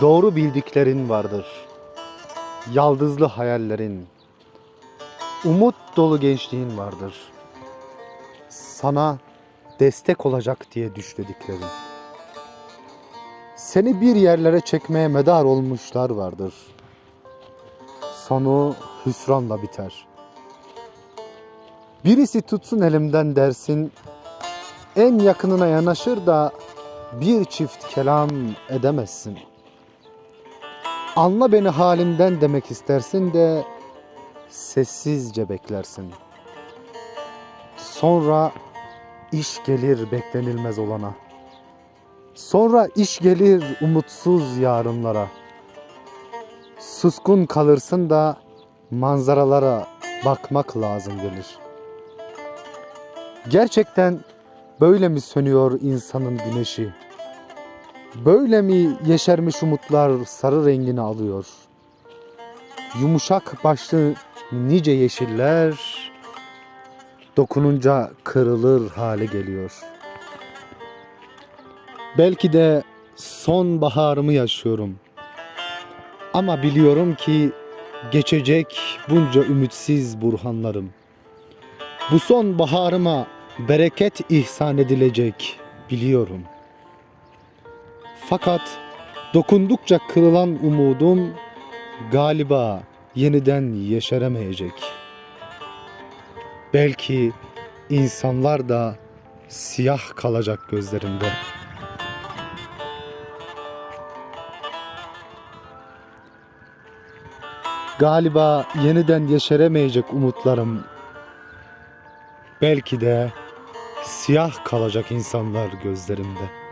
Doğru bildiklerin vardır. Yaldızlı hayallerin. Umut dolu gençliğin vardır. Sana destek olacak diye düşlediklerin. Seni bir yerlere çekmeye medar olmuşlar vardır. Sonu hüsranla biter. Birisi tutsun elimden dersin, en yakınına yanaşır da bir çift kelam edemezsin. Anla beni halimden demek istersin de sessizce beklersin. Sonra iş gelir beklenilmez olana. Sonra iş gelir umutsuz yarınlara. Suskun kalırsın da manzaralara bakmak lazım gelir. Gerçekten böyle mi sönüyor insanın güneşi? Böyle mi yeşermiş umutlar sarı rengini alıyor? Yumuşak başlı nice yeşiller dokununca kırılır hale geliyor. Belki de son baharımı yaşıyorum. Ama biliyorum ki geçecek bunca ümitsiz burhanlarım. Bu son baharıma bereket ihsan edilecek biliyorum. Fakat dokundukça kırılan umudum galiba yeniden yeşeremeyecek. Belki insanlar da siyah kalacak gözlerinde. Galiba yeniden yeşeremeyecek umutlarım belki de siyah kalacak insanlar gözlerimde.